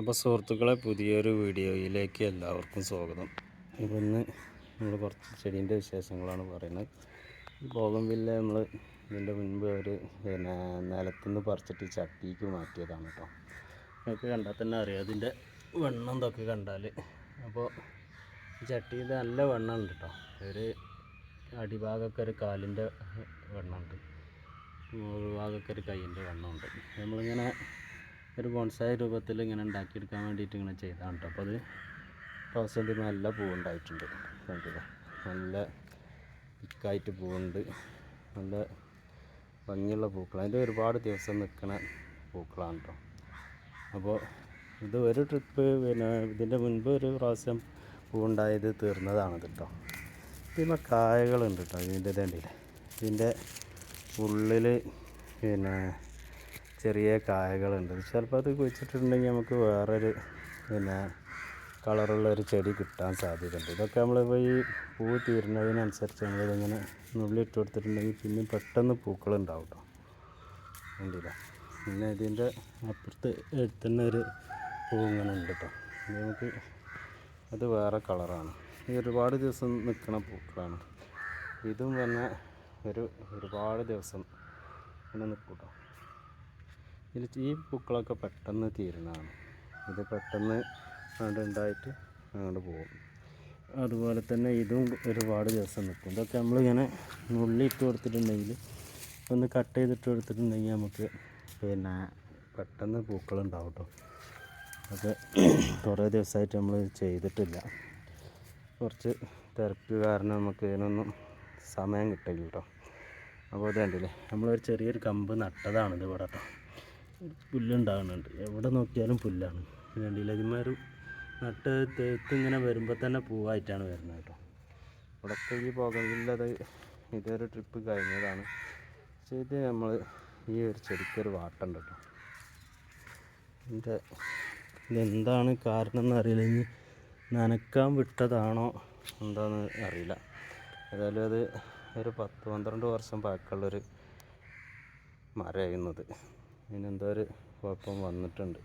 അപ്പോൾ സുഹൃത്തുക്കളെ പുതിയൊരു വീഡിയോയിലേക്ക് എല്ലാവർക്കും സ്വാഗതം. ഇപ്പം ഇന്ന് നമ്മൾ കുറച്ച് ചെടീന്റെ വിശേഷങ്ങളാണ് പറയുന്നത്. ബോഗംവില്ല നമ്മൾ ഇതിന്റെ മുൻപ് ഒരു പിന്നെ നിലത്തുനിന്ന് പറിച്ചിട്ട് ചട്ടിക്ക് മാറ്റിയതാണ് കേട്ടോ. നിങ്ങൾക്ക് കണ്ടാൽ തന്നെ അറിയാം. അതിന്റെ വെണ്ണം എന്തൊക്കെ കണ്ടാൽ. അപ്പോൾ ചട്ടി നല്ല വെണ്ണം ഉണ്ട് കേട്ടോ. ഒരു അടിഭാഗമൊക്കെ ഒരു കാലിന്റെ വെണ്ണമുണ്ട്. മുഴുഭാഗമൊക്കെ ഒരു കൈയിന്റെ വെണ്ണമുണ്ട്. നമ്മളിങ്ങനെ ഒരു ബോൺസായ രൂപത്തിൽ ഇങ്ങനെ ഉണ്ടാക്കിയെടുക്കാൻ വേണ്ടിയിട്ട് ഇങ്ങനെ ചെയ്തതാണ് കേട്ടോ അപ്പോൾ അത് റോസിന്റെ നല്ല പൂവുണ്ടായിട്ടുണ്ട്. കണ്ടില്ല? നല്ല തിക്കായിട്ട് പൂവുണ്ട്. നല്ല ഭംഗിയുള്ള പൂക്കൾ അതിന്റെ ഒരുപാട് ദിവസം നിൽക്കുന്ന പൂക്കളാണ് കേട്ടോ അപ്പോൾ ഇത് ഒരു ട്രിപ്പ് പിന്നെ ഇതിന്റെ മുൻപ് ഒരു പ്രാവശ്യം പൂവുണ്ടായത് തീർന്നതാണ് കേട്ടോ പിന്നെ കായകളുണ്ട് കേട്ടോ ഇതിന്റെ ഇതുണ്ടല്ലേ ഇതിന്റെ ഉള്ളിൽ പിന്നെ ചെറിയ കായകളുണ്ട്. ചിലപ്പോൾ അത് കുഴിച്ചിട്ടുണ്ടെങ്കിൽ നമുക്ക് വേറൊരു പിന്നെ കളറുള്ള ഒരു ചെടി കിട്ടാൻ സാധ്യതയുണ്ട്. ഇതൊക്കെ നമ്മളിപ്പോൾ ഈ പൂ തീരുന്നതിനനുസരിച്ച് നമ്മളിതിങ്ങനെ നുള്ളിട്ട് കൊടുത്തിട്ടുണ്ടെങ്കിൽ പിന്നെ പെട്ടെന്ന് പൂക്കളുണ്ടാവും കേട്ടോ കണ്ടില്ല? പിന്നെ ഇതിന്റെ അപ്പുറത്ത് എടുത്തുന്ന ഒരു പൂ ഇങ്ങനെ ഉണ്ട് കേട്ടോ നമുക്ക് അത് വേറെ കളറാണ്. ഈ ഒരുപാട് ദിവസം നിൽക്കുന്ന പൂക്കളാണ്. ഇതും തന്നെ ഒരു ഒരുപാട് ദിവസം ഇങ്ങനെ നിൽക്കും കേട്ടോ ഇതിൽ ഈ പൂക്കളൊക്കെ പെട്ടെന്ന് തീരുന്നതാണ്. ഇത് പെട്ടെന്ന് അങ്ങോട്ട് ഉണ്ടായിട്ട് അങ്ങോട്ട് പോകും. അതുപോലെ തന്നെ ഇതും ഒരുപാട് ദിവസം നിൽക്കും ഇതൊക്കെ നമ്മളിങ്ങനെ നുള്ളി ഇട്ട് കൊടുത്തിട്ടുണ്ടെങ്കിൽ ഒന്ന് കട്ട് ചെയ്തിട്ട് കൊടുത്തിട്ടുണ്ടെങ്കിൽ നമുക്ക് പിന്നെ പെട്ടെന്ന് പൂക്കളുണ്ടാവും കേട്ടോ അത് കുറേ ദിവസമായിട്ട് നമ്മൾ ചെയ്തിട്ടില്ല. കുറച്ച് തിരക്ക് കാരണം നമുക്ക് ഇതിനൊന്നും സമയം കിട്ടില്ല കേട്ടോ അപ്പോൾ അത് കണ്ടില്ലേ? നമ്മളൊരു ചെറിയൊരു കമ്പ് നട്ടതാണിത് ഇവിടെ കേട്ടോ പുല്ലുണ്ടാകുന്നുണ്ട്. എവിടെ നോക്കിയാലും പുല്ലാണ്. കണ്ടില്ല ഇതിന്മാർ നട്ട് തേക്ക് ഇങ്ങനെ വരുമ്പോൾ തന്നെ പൂവായിട്ടാണ് വരുന്നത് കേട്ടോ. ഇവിടത്തേക്ക് ഈ പോകവില്ലത് ഇതൊരു ട്രിപ്പ് കഴിഞ്ഞതാണ്. പക്ഷേ ഇത് നമ്മൾ ഈ ഒരു ചെടിക്കൊരു വാട്ടുണ്ട് കേട്ടോ. ഇതിന്റെ ഇതെന്താണ് കാരണം എന്നറിയില്ല ഇനി നനക്കാൻ വിട്ടതാണോ എന്താണെന്ന് അറിയില്ല. ഏതായാലും അത് ഒരു പത്ത് പന്ത്രണ്ട് വർഷം പഴക്കമുള്ളൊരു മരമായിരുന്നത് ഇതിനെന്തോ ഒരു കുഴപ്പം വന്നിട്ടുണ്ട്.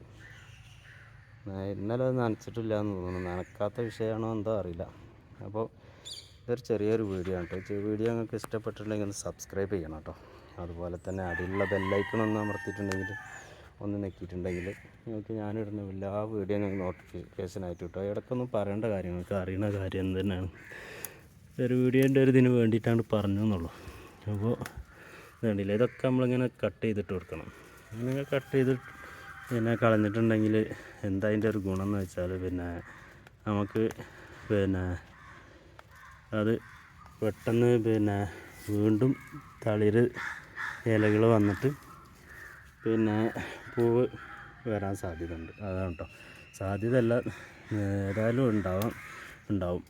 ഇന്നലെ അത് നനച്ചിട്ടില്ല എന്ന് തോന്നുന്നു. നനക്കാത്ത വിഷയമാണോ എന്തോ അറിയില്ല. അപ്പോൾ ഇതൊരു ചെറിയൊരു വീഡിയോ ആണ് കേട്ടോ. വീഡിയോ നിങ്ങൾക്ക് ഇഷ്ടപ്പെട്ടിട്ടുണ്ടെങ്കിൽ ഒന്ന് സബ്സ്ക്രൈബ് ചെയ്യണം കേട്ടോ. അതുപോലെ തന്നെ അടിയിലുള്ള ഒന്ന് അമർത്തിയിട്ടുണ്ടെങ്കിൽ ഒന്ന് നെക്കിയിട്ടുണ്ടെങ്കിൽ നിങ്ങൾക്ക് ഞാനിടുന്ന എല്ലാ വീഡിയോ നോട്ടിഫിക്കേഷൻ ആയിട്ട് കിട്ടും. ഇടയ്ക്കൊന്നും പറയേണ്ട കാര്യം നിങ്ങൾക്ക് അറിയുന്ന കാര്യം തന്നെയാണ്. ഒരു വീഡിയോന്റെ ഒരു ഇതിന് വേണ്ടിയിട്ടാണ് പറഞ്ഞതെന്നുള്ളൂ അപ്പോൾ വേണ്ടില്ല ഇതൊക്കെ നമ്മളിങ്ങനെ കട്ട് ചെയ്തിട്ട് കൊടുക്കണം. അങ്ങനെ കട്ട് ചെയ്ത് പിന്നെ കളഞ്ഞിട്ടുണ്ടെങ്കിൽ എന്താ അതിന്റെ ഒരു ഗുണം എന്ന് വെച്ചാൽ പിന്നെ നമുക്ക് പിന്നെ അത് പെട്ടെന്ന് പിന്നെ വീണ്ടും തളിര് ഇലകൾ വന്നിട്ട് പിന്നെ പൂവ് വരാൻ സാധ്യതയുണ്ട്. അതാണ് കേട്ടോ സാധ്യത അല്ല ഏതായാലും ഉണ്ടാവാം ഉണ്ടാവും.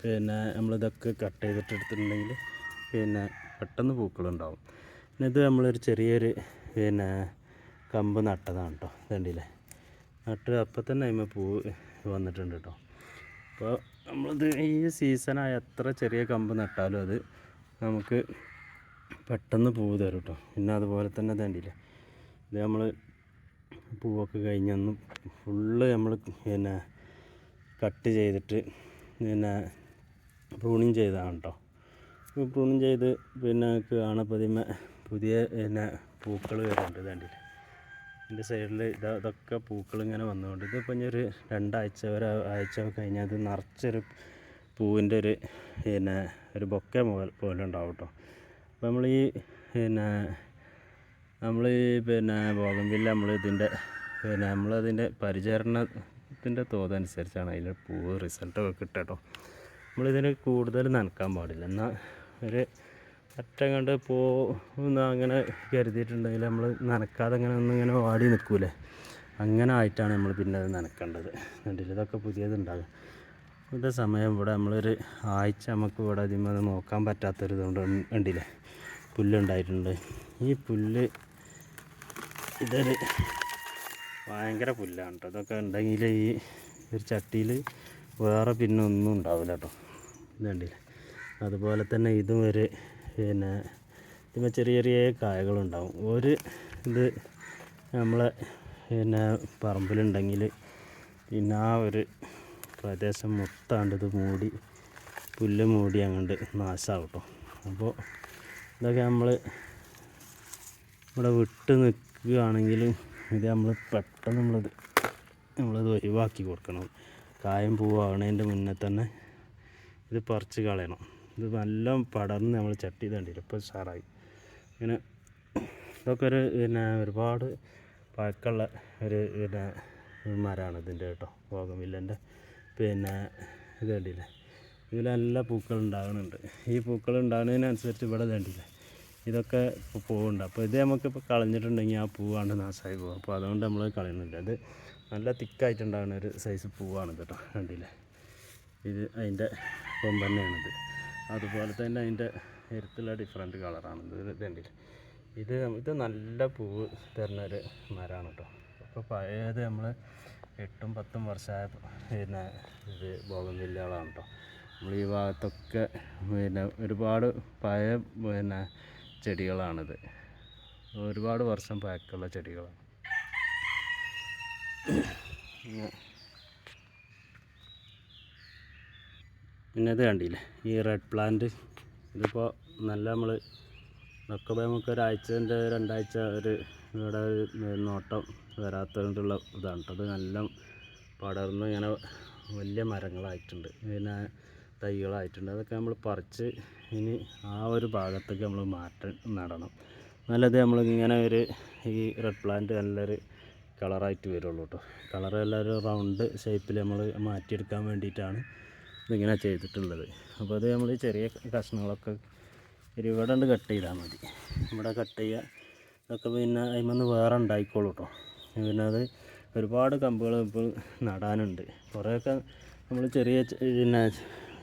പിന്നെ നമ്മളിതൊക്കെ കട്ട് ചെയ്തിട്ട് എടുത്തിട്ടുണ്ടെങ്കിൽ പിന്നെ പെട്ടെന്ന് പൂക്കളുണ്ടാവും. പിന്നെ ഇത് നമ്മളൊരു ചെറിയൊരു പിന്നെ കമ്പ് നട്ടതാണ് കേട്ടോ ഇതുണ്ടല്ലേ. നട്ട് അപ്പം തന്നെ അതിമ പൂ വന്നിട്ടുണ്ട് കേട്ടോ അപ്പോൾ നമ്മളിത് ഈ സീസണായ എത്ര ചെറിയ കമ്പ് നട്ടാലും അത് നമുക്ക് പെട്ടെന്ന് പൂവ് തരും കേട്ടോ പിന്നെ അതുപോലെ തന്നെ ഇതുണ്ടല്ലേ ഇത് നമ്മൾ പൂവൊക്കെ കഴിഞ്ഞന്ന് ഫുള്ള് നമ്മൾ പിന്നെ കട്ട് ചെയ്തിട്ട് പിന്നെ പ്രൂണിങ് ചെയ്തതാണ് കേട്ടോ പ്രൂണിങ് ചെയ്ത് പിന്നെ കാണപ്പതിമ പുതിയ പിന്നെ പൂക്കൾ വരുന്നുണ്ട് ഇതാണ്ടില്ലേ ഇതിന്റെ സൈഡിൽ ഇത് ഇതൊക്കെ പൂക്കൾ ഇങ്ങനെ വന്നുകൊണ്ട് ഇതിപ്പോൾ ഇനി ഒരു രണ്ടാഴ്ച ഒരു ആഴ്ച കഴിഞ്ഞാൽ അത് നിറച്ചൊരു പൂവിന്റെ ഒരു പിന്നെ ഒരു ബൊക്കെ പോലെ ഉണ്ടാവും കേട്ടോ. അപ്പോൾ നമ്മൾ ഈ പിന്നെ നമ്മൾ ഈ പിന്നെ ബോഗംബില്ല നമ്മൾ ഇതിന്റെ പിന്നെ നമ്മളതിന്റെ പരിചരണത്തിന്റെ തോതനുസരിച്ചാണ് അതിന്റെ പൂവ് റിസൾട്ടൊക്കെ കിട്ടുക കേട്ടോ. നമ്മളിതിന് കൂടുതൽ നനക്കാൻ പാടില്ല. എന്നാൽ ഒരു അറ്റം കണ്ട് പോകുന്ന അങ്ങനെ കരുതിയിട്ടുണ്ടെങ്കിൽ നമ്മൾ നനക്കാതെ അങ്ങനെ ഒന്നിങ്ങനെ വാടി നിൽക്കൂലേ. അങ്ങനെ ആയിട്ടാണ് നമ്മൾ പിന്നെ അത് നനക്കേണ്ടത്. കണ്ടില്ല ഇതൊക്കെ പുതിയതുണ്ടാകും. ഇതേ സമയം ഇവിടെ നമ്മളൊരു ആഴ്ച നമുക്ക് ഇവിടെ അതിന്മേൽ നോക്കാൻ പറ്റാത്തൊരു ഇതുകൊണ്ട് കണ്ടില്ലേ പുല്ലുണ്ടായിട്ടുണ്ട്. ഈ പുല്ല് ഇതൊരു ഭയങ്കര പുല്ലാണ് കേട്ടോ ഇതൊക്കെ ഉണ്ടെങ്കിൽ ഈ ഒരു ചട്ടിയിൽ വേറെ പിന്നെ ഒന്നും ഉണ്ടാവില്ല കേട്ടോ ഇത് കണ്ടില്ലേ അതുപോലെ തന്നെ ഇതും ഒരു പിന്നെ ഇതുമ്പോൾ ചെറിയ ചെറിയ കായകളുണ്ടാവും. ഒരു ഇത് നമ്മളെ പിന്നെ പറമ്പിലുണ്ടെങ്കിൽ പിന്നെ ആ ഒരു പ്രദേശം മൊത്താണ്ട് ഇത് മൂടി പുല്ല് മൂടി അങ്ങോട്ട് നാശമാവും കേട്ടോ അപ്പോൾ ഇതൊക്കെ നമ്മൾ ഇവിടെ വിട്ട് നിൽക്കുകയാണെങ്കിലും ഇത് നമ്മൾ പെട്ടെന്ന് നമ്മളത് നമ്മളത് ഒഴിവാക്കി കൊടുക്കണം. കായം പൂവാകണതിന്റെ മുന്നേ തന്നെ ഇത് പറിച്ച് കളയണം. ഇത് നല്ല പടർന്ന് നമ്മൾ ചട്ടി തണ്ടില്ല ഇപ്പോൾ സാറായി ഇങ്ങനെ ഇതൊക്കെ ഒരു പിന്നെ ഒരുപാട് പഴക്കമുള്ള ഒരു പിന്നെ മരമാണ് ഇതിന്റെ കേട്ടോ ഭോഗമില്ലന്റെ പിന്നെ ഇത് കണ്ടില്ലേ ഇതിൽ നല്ല പൂക്കൾ ഉണ്ടാകുന്നുണ്ട്. ഈ പൂക്കൾ ഉണ്ടാകുന്നതിനനുസരിച്ച് ഇവിടെ കണ്ടില്ലേ ഇതൊക്കെ ഇപ്പോൾ പൂവുണ്ട്. അപ്പോൾ ഇത് നമുക്കിപ്പോൾ കളഞ്ഞിട്ടുണ്ടെങ്കിൽ ആ പൂവാണ്ട് നാശമായി പോകും അപ്പോൾ അതുകൊണ്ട് നമ്മൾ കളയുന്നില്ല. ഇത് നല്ല തിക്കായിട്ടുണ്ടാകുന്ന ഒരു സൈസ് പൂവാണ് കേട്ടോ കണ്ടില്ലേ. ഇത് അതിന്റെ കൊമ്പന്നെയാണിത് അതുപോലെ തന്നെ അതിന്റെ എരുത്തുള്ള ഡിഫറെന്റ് കളറാണ് ഇത് ഇതുണ്ടല്ലേ ഇത് ഇത് നല്ല പൂവ് തരുന്ന ഒരു മരമാണ് കേട്ടോ അപ്പോൾ പഴയത് നമ്മൾ എട്ടും പത്തും വർഷമായ പിന്നെ ഇത് ബോഗംവില്ലകളാണ് കേട്ടോ നമ്മൾ ഈ ഭാഗത്തൊക്കെ പിന്നെ ഒരുപാട് പഴയ പിന്നെ ചെടികളാണിത്. ഒരുപാട് വർഷം പഴക്കമുള്ള ചെടികളാണ്. പിന്നെ ഇത് കണ്ടില്ലേ? ഈ റെഡ് പ്ലാന്റ് ഇതിപ്പോൾ നല്ല നമ്മൾ നോക്കുമ്പോൾ നമുക്ക് ഒരാഴ്ചന്റെ രണ്ടാഴ്ച ഒരു ഇവിടെ നോട്ടം വരാത്തതുകൊണ്ടുള്ള ഇതാണ് അത് നല്ല പടർന്ന് ഇങ്ങനെ വലിയ മരങ്ങളായിട്ടുണ്ട്. പിന്നെ തൈകളായിട്ടുണ്ട്. അതൊക്കെ നമ്മൾ പറിച്ച് ഇനി ആ ഒരു ഭാഗത്തേക്ക് നമ്മൾ മാറ്റം നടണം. നല്ലത് നമ്മൾ ഇങ്ങനെ ഒരു ഈ റെഡ് പ്ലാന്റ് നല്ലൊരു കളറായിട്ട് വരുള്ളൂ കേട്ടോ. കളർ എല്ലാവരും റൗണ്ട് ഷേപ്പിൽ നമ്മൾ മാറ്റിയെടുക്കാൻ വേണ്ടിയിട്ടാണ്. ഇതിങ്ങനെ ചെയ്തിട്ടുള്ളത്. അപ്പോൾ അത് നമ്മൾ ചെറിയ കഷ്ണങ്ങളൊക്കെ ഇവിടെ ഉണ്ട് കട്ട് ചെയ്താൽ മതി. ഇവിടെ കട്ട് ചെയ്യുക. ഇതൊക്കെ പിന്നെ അതിമെന്ന് വേറെ ഉണ്ടായിക്കോളൂ കേട്ടോ പിന്നെ അത് ഒരുപാട് കമ്പുകൾ ഇപ്പോൾ നടാനുണ്ട്. കുറേയൊക്കെ നമ്മൾ ചെറിയ പിന്നെ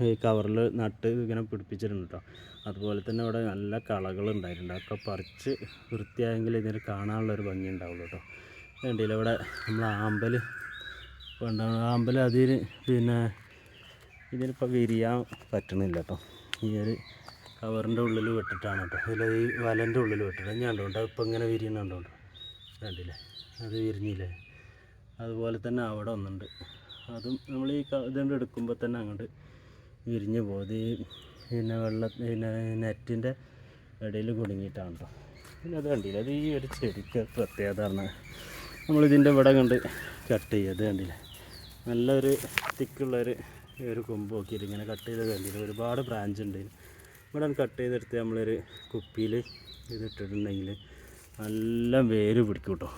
ഈ കവറിൽ നട്ട് ഇങ്ങനെ പിടിപ്പിച്ചിട്ടുണ്ട് കേട്ടോ അതുപോലെ തന്നെ ഇവിടെ നല്ല കളകൾ ഉണ്ടായിട്ടുണ്ട്. അതൊക്കെ പറിച്ച് വൃത്തിയായെങ്കിൽ ഇതിന് കാണാനുള്ളൊരു ഭംഗി ഉണ്ടാവുള്ളൂ കേട്ടോ വേണ്ടിയില്ല ഇവിടെ നമ്മൾ ആമ്പൽ ആമ്പൽ അതിന് പിന്നെ ഇതിനിപ്പോൾ വിരിയാൻ പറ്റണില്ല കേട്ടോ ഈ ഒരു കവറിന്റെ ഉള്ളിൽ വിട്ടിട്ടാണ് കേട്ടോ ഇതിൽ ഈ വലന്റെ ഉള്ളിൽ വിട്ടിട്ട് ഞാൻ ഉണ്ടോ ഇപ്പോൾ ഇങ്ങനെ വിരിയുന്നുണ്ടോ കണ്ടില്ലേ? അത് വിരിഞ്ഞില്ലേ? അതുപോലെ തന്നെ അവിടെ ഒന്നുണ്ട്. അതും നമ്മൾ ഈ ഇതുകൊണ്ട് എടുക്കുമ്പോൾ തന്നെ അങ്ങോട്ട് വിരിഞ്ഞ് പോകും ഈ പിന്നെ വെള്ള പിന്നെ നെറ്റിന്റെ ഇടയിൽ കുടുങ്ങിയിട്ടാണ് കേട്ടോ പിന്നെ അത് കണ്ടില്ല? അത് ഈ ഒരു ചെടിക്ക് പ്രത്യേകത ആണ് നമ്മളിതിന്റെ ഇവിടെ കണ്ട് കട്ട് ചെയ്യുക അത് കണ്ടില്ലേ? നല്ലൊരു തിക്കുള്ളൊരു ഒരു കൊമ്പ് നോക്കിയിട്ട് ഇങ്ങനെ കട്ട് ചെയ്ത് കണ്ടില്ല ഒരുപാട് ബ്രാഞ്ച് ഉണ്ട്. ഇവിടെ കട്ട് ചെയ്തെടുത്ത് നമ്മളൊരു കുപ്പിയിൽ ഇതിട്ടിട്ടുണ്ടെങ്കിൽ നല്ല വേര് പിടിക്കും കേട്ടോ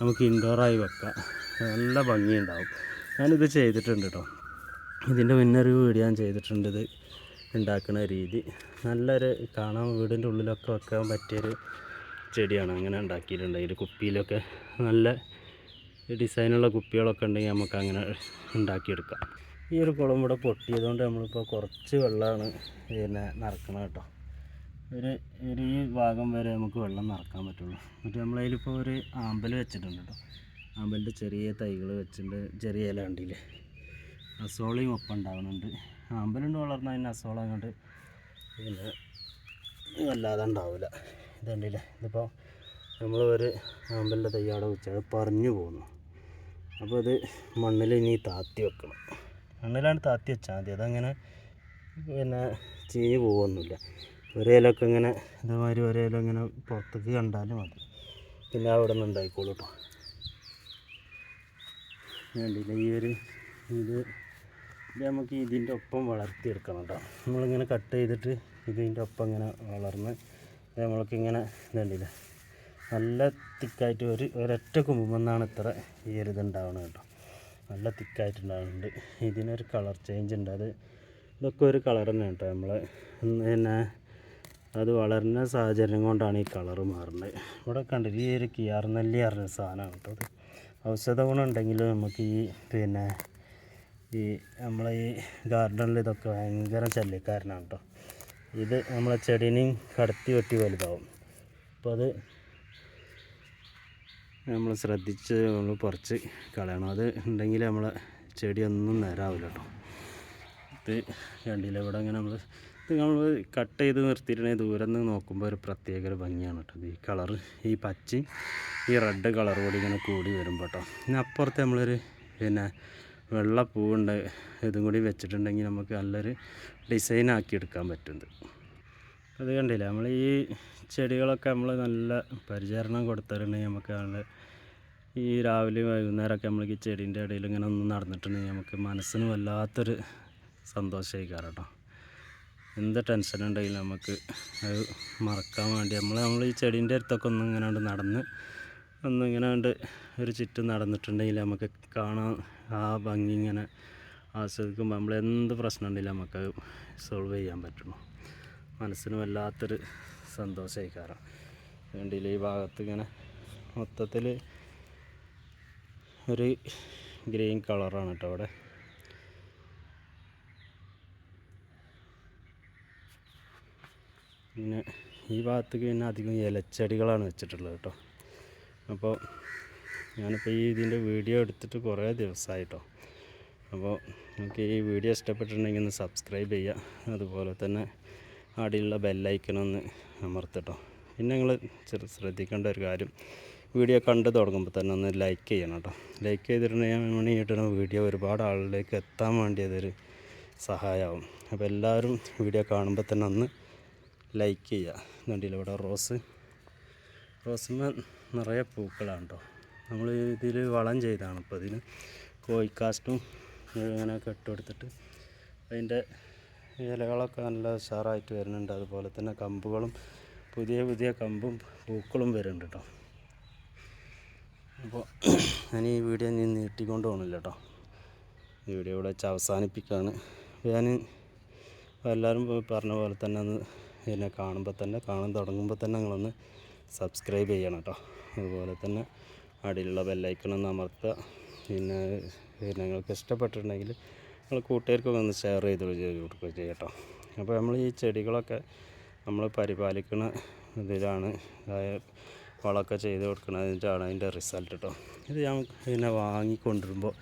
നമുക്ക് ഇൻഡോറായി വെക്കാം. നല്ല ഭംഗിയുണ്ടാവും. ഞാനിത് ചെയ്തിട്ടുണ്ട് കേട്ടോ. ഇതിന്റെ മുന്നൊരു വീഡിയോ ഞാൻ ചെയ്തിട്ടുണ്ട് ഇത് ഉണ്ടാക്കുന്ന രീതി. നല്ലൊരു കാണാൻ വീടിന്റെ ഉള്ളിലൊക്കെ വെക്കാൻ പറ്റിയൊരു ചെടിയാണ് അങ്ങനെ ഉണ്ടാക്കിയിട്ടുണ്ട്. ഇതിൽ കുപ്പിയിലൊക്കെ നല്ല ഡിസൈനുള്ള കുപ്പികളൊക്കെ ഉണ്ടെങ്കിൽ നമുക്ക് അങ്ങനെ ഉണ്ടാക്കിയെടുക്കാം. ഈ ഒരു കുളം ഇവിടെ പൊട്ടിയതുകൊണ്ട് നമ്മളിപ്പോൾ കുറച്ച് വെള്ളമാണ് പിന്നെ നിറക്കണം കേട്ടോ. ഒരു ഒരു ഈ ഭാഗം വരെ നമുക്ക് വെള്ളം നിറക്കാൻ പറ്റുള്ളൂ. എന്നിട്ട് നമ്മളതിലിപ്പോൾ ഒരു ആമ്പൽ വെച്ചിട്ടുണ്ട് കേട്ടോ. ആമ്പലിന്റെ ചെറിയ തൈകൾ വെച്ചിട്ടുണ്ട് ചെറിയ ഇല കണ്ടില്ലേ? അസോളയും ഒപ്പം ഉണ്ടാകുന്നുണ്ട് ആമ്പലുണ്ട് വളർന്നാൽ അതിന് അസോള അങ്ങോട്ട് പിന്നെ വല്ലാതെ ഉണ്ടാവില്ല. ഇതുണ്ടല്ലേ ഇതിപ്പോൾ നമ്മൾ ഒരു ആമ്പലിന്റെ തൈ അവിടെ വെച്ച് പറഞ്ഞു പോകുന്നു അപ്പോൾ അത് മണ്ണിൽ ഇനി താത്തി വെക്കണം. മണ്ണിലാണ് താത്തി വെച്ചാൽ മതി അതങ്ങനെ പിന്നെ ചീഞ്ഞ് പോകുമൊന്നുമില്ല ഒരേലൊക്കെ ഇങ്ങനെ ഇതേമാതിരി ഒരേലും ഇങ്ങനെ പുറത്തേക്ക് കണ്ടാലും മതി. പിന്നെ അവിടെ നിന്ന് ഉണ്ടായിക്കോളൂ കേട്ടോ വേണ്ടില്ല ഈ ഒരു ഇത് നമുക്ക് ഇതിന്റെ ഒപ്പം വളർത്തിയെടുക്കണം കേട്ടോ നമ്മളിങ്ങനെ കട്ട് ചെയ്തിട്ട് ഇതിന്റെ ഒപ്പം ഇങ്ങനെ വളർന്ന് നമ്മൾക്ക് ഇങ്ങനെ വേണ്ടില്ല നല്ല തിക്കായിട്ട് ഒരു ഒരൊറ്റ കുമ്പെന്നാണ് ഇത്ര ഈ ഒരു ഇതുണ്ടാവണത് കേട്ടോ നല്ല തിക്കായിട്ടുണ്ടാകുന്നുണ്ട് ഇതിനൊരു കളർ ചേഞ്ച് ഉണ്ട്. അത് ഇതൊക്കെ ഒരു കളർ തന്നെ കേട്ടോ നമ്മൾ പിന്നെ അത് വളരുന്ന സാഹചര്യം കൊണ്ടാണ് ഈ കളർ മാറുന്നത്. ഇവിടെ കണ്ടില്ല ഈ ഒരു കിയാർനെല്ലി പറഞ്ഞ സാധനമാണ് കേട്ടോ ഔഷധ ഗുണം ഉണ്ടെങ്കിൽ നമുക്ക് ഈ പിന്നെ ഈ നമ്മളെ ഈ ഗാർഡനിൽ ഇതൊക്കെ ഭയങ്കര ശല്യക്കാരനാണ് കേട്ടോ. ഇത് നമ്മളെ ചെടീനെയും കടത്തി വെട്ടി വലുതാവും. അപ്പോൾ അത് നമ്മൾ ശ്രദ്ധിച്ച് നമ്മൾ പറിച്ച് കളയണം. അത് ഉണ്ടെങ്കിൽ നമ്മളെ ചെടിയൊന്നും നേരാവില്ല കേട്ടോ. ഇത് കണ്ടില്ല? ഇവിടെ അങ്ങനെ നമ്മൾ ഇത് നമ്മൾ കട്ട് ചെയ്ത് നിർത്തിയിട്ടുണ്ടെങ്കിൽ ദൂരെ നിന്ന് നോക്കുമ്പോൾ ഒരു പ്രത്യേക ഒരു ഭംഗിയാണ് കേട്ടോ. ഈ കളറ് ഈ പച്ച ഈ റെഡ് കളർ കൂടി ഇങ്ങനെ കൂടി വരുമ്പോൾ കേട്ടോ. പിന്നെ അപ്പുറത്ത് നമ്മളൊരു പിന്നെ വെള്ള പൂവുണ്ട്. ഇതും കൂടി വെച്ചിട്ടുണ്ടെങ്കിൽ നമുക്ക് നല്ലൊരു ഡിസൈൻ ആക്കി എടുക്കാൻ പറ്റുന്നത്. അത് കണ്ടില്ല? നമ്മൾ ഈ ചെടികളൊക്കെ നമ്മൾ നല്ല പരിചരണം കൊടുത്തിട്ടുണ്ടെങ്കിൽ നമുക്ക് നല്ല ഈ രാവിലെ വൈകുന്നേരമൊക്കെ നമ്മൾ ഈ ചെടീന്റെ ഇടയിൽ ഇങ്ങനെ ഒന്ന് നടന്നിട്ടുണ്ടെങ്കിൽ നമുക്ക് മനസ്സിന് വല്ലാത്തൊരു സന്തോഷമായി കേട്ടോ. എന്ത് ടെൻഷൻ ഉണ്ടെങ്കിലും നമുക്ക് അത് മറക്കാൻ വേണ്ടി നമ്മൾ നമ്മൾ ഈ ചെടീന്റെ അടുത്തൊക്കെ ഒന്ന് ഇങ്ങനെ കൊണ്ട് നടന്ന് ഒന്ന് ഇങ്ങനെ കൊണ്ട് ഒരു ചുറ്റും നടന്നിട്ടുണ്ടെങ്കിൽ നമുക്ക് കാണാൻ ആ ഭംഗി ഇങ്ങനെ ആസ്വദിക്കുമ്പോൾ നമ്മൾ എന്ത് പ്രശ്നം ഉണ്ടെങ്കിലും നമുക്ക് സോൾവ് ചെയ്യാൻ പറ്റുള്ളൂ. മനസ്സിന് വല്ലാത്തൊരു സന്തോഷമായി കാരണം വേണ്ടിയില്ല ഈ ഭാഗത്ത് ഇങ്ങനെ മൊത്തത്തിൽ ഒരു ഗ്രീൻ കളറാണ് കേട്ടോ അവിടെ. പിന്നെ ഈ ഭാഗത്തേക്ക് പിന്നെ അധികം ഇലച്ചെടികളാണ് വെച്ചിട്ടുള്ളത് കേട്ടോ. അപ്പോൾ ഞാനിപ്പോൾ ഈ ഇതിന്റെ വീഡിയോ എടുത്തിട്ട് കുറേ ദിവസമായിട്ടോ. അപ്പോൾ നമുക്ക് ഈ വീഡിയോ ഇഷ്ടപ്പെട്ടിട്ടുണ്ടെങ്കിൽ ഒന്ന് സബ്സ്ക്രൈബ് ചെയ്യുക. അതുപോലെ തന്നെ അടിയിലുള്ള ബെല്ലൈക്കണൊന്ന് അമർത്തട്ടോ. പിന്നെ നിങ്ങൾ ശ്രദ്ധിക്കേണ്ട ഒരു കാര്യം. വീഡിയോ കണ്ടു തുടങ്ങുമ്പോൾ തന്നെ ഒന്ന് ലൈക്ക് ചെയ്യണം കേട്ടോ. ലൈക്ക് ചെയ്തിട്ടുണ്ടെങ്കിൽ ഇടുന്ന വീഡിയോ ഒരുപാട് ആളുകളിലേക്ക് എത്താൻ വേണ്ടി അതൊരു സഹായമാവും അപ്പോൾ എല്ലാവരും വീഡിയോ കാണുമ്പോൾ തന്നെ ഒന്ന് ലൈക്ക് ചെയ്യുക കണ്ടില്ല ഇവിടെ റോസ്? റോസിന് നിറയെ പൂക്കളാണ് കേട്ടോ. നമ്മൾ ഇതിൽ വളം ചെയ്താണ് ഇപ്പോൾ ഇതിന്. കോഴിക്കാസ്റ്റും ഇങ്ങനെ കെട്ടുകൊടുത്തിട്ട് അതിന്റെ ഇലകളൊക്കെ നല്ല ഉഷാറായിട്ട് വരുന്നുണ്ട്. അതുപോലെ തന്നെ കമ്പുകളും പുതിയ പുതിയ കമ്പും പൂക്കളും വരുന്നുണ്ട് കേട്ടോ. അപ്പോൾ ഞാൻ ഈ വീഡിയോ ഞാൻ നീട്ടിക്കൊണ്ട് പോകണില്ല കേട്ടോ ഈ വീഡിയോ ഇവിടെ വെച്ച് അവസാനിപ്പിക്കുകയാണ് ഞാൻ എല്ലാവരും പറഞ്ഞ പോലെ തന്നെ ഒന്ന് എന്നെ കാണുമ്പോൾ തന്നെ കാണാൻ തുടങ്ങുമ്പോൾ തന്നെ നിങ്ങളൊന്ന് സബ്സ്ക്രൈബ് ചെയ്യണം കേട്ടോ. അതുപോലെ തന്നെ അടിയിലുള്ള ബെല്ലൈക്കണൊന്ന് അമർത്തുക. പിന്നെ നിങ്ങൾക്ക് ഇഷ്ടപ്പെട്ടിട്ടുണ്ടെങ്കിൽ നിങ്ങൾ കൂട്ടുകാർക്കൊക്കെ ഒന്ന് ഷെയർ ചെയ്ത് കൊടുക്കുക ചെയ്യട്ടോ അപ്പോൾ നമ്മൾ ഈ ചെടികളൊക്കെ നമ്മൾ പരിപാലിക്കുന്ന ഇതിലാണ്. അതായത് വളമൊക്കെ ചെയ്ത് കൊടുക്കുന്നതിന്റെയാണ് അതിന്റെ റിസൾട്ട് കേട്ടോ ഇത് ഞാൻ ഇങ്ങനെ വാങ്ങിക്കൊണ്ടിരുമ്പോൾ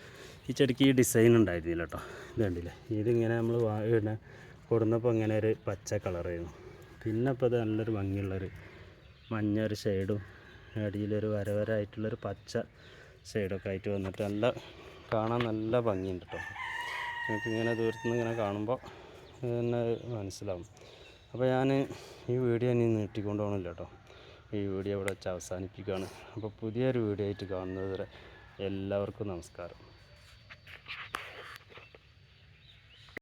ഈ ചെടിക്ക് ഈ ഡിസൈൻ ഉണ്ടായിരുന്നില്ല കേട്ടോ ഇത് കണ്ടില്ലേ? ഇതിങ്ങനെ നമ്മൾ പിന്നെ കൊടുന്നപ്പോൾ ഇങ്ങനെ ഒരു പച്ച കളറായിരുന്നു പിന്നെ ഇപ്പോൾ ഇത് നല്ലൊരു ഭംഗിയുള്ളൊരു മഞ്ഞ ഒരു ഷെയ്ഡും അടിയിലൊരു വരവരായിട്ടുള്ളൊരു പച്ച ഷെയ്ഡൊക്കെ ആയിട്ട് വന്നിട്ട് നല്ല കാണാൻ നല്ല ഭംഗിയുണ്ട് കേട്ടോ നിങ്ങൾക്ക് ഇങ്ങനെ ദൂരത്തുനിന്ന് ഇങ്ങനെ കാണുമ്പോൾ ഇത് തന്നെ മനസ്സിലാവും. അപ്പോൾ ഞാൻ ഈ വീഡിയോ ഇനി നീട്ടിക്കൊണ്ട് പോകണില്ല കേട്ടോ ഈ വീഡിയോ ഇവിടെ വെച്ച് അവസാനിപ്പിക്കുകയാണ്. അപ്പോൾ പുതിയൊരു വീഡിയോ ആയിട്ട് കാണുന്നത് വരെ എല്ലാവർക്കും നമസ്കാരം.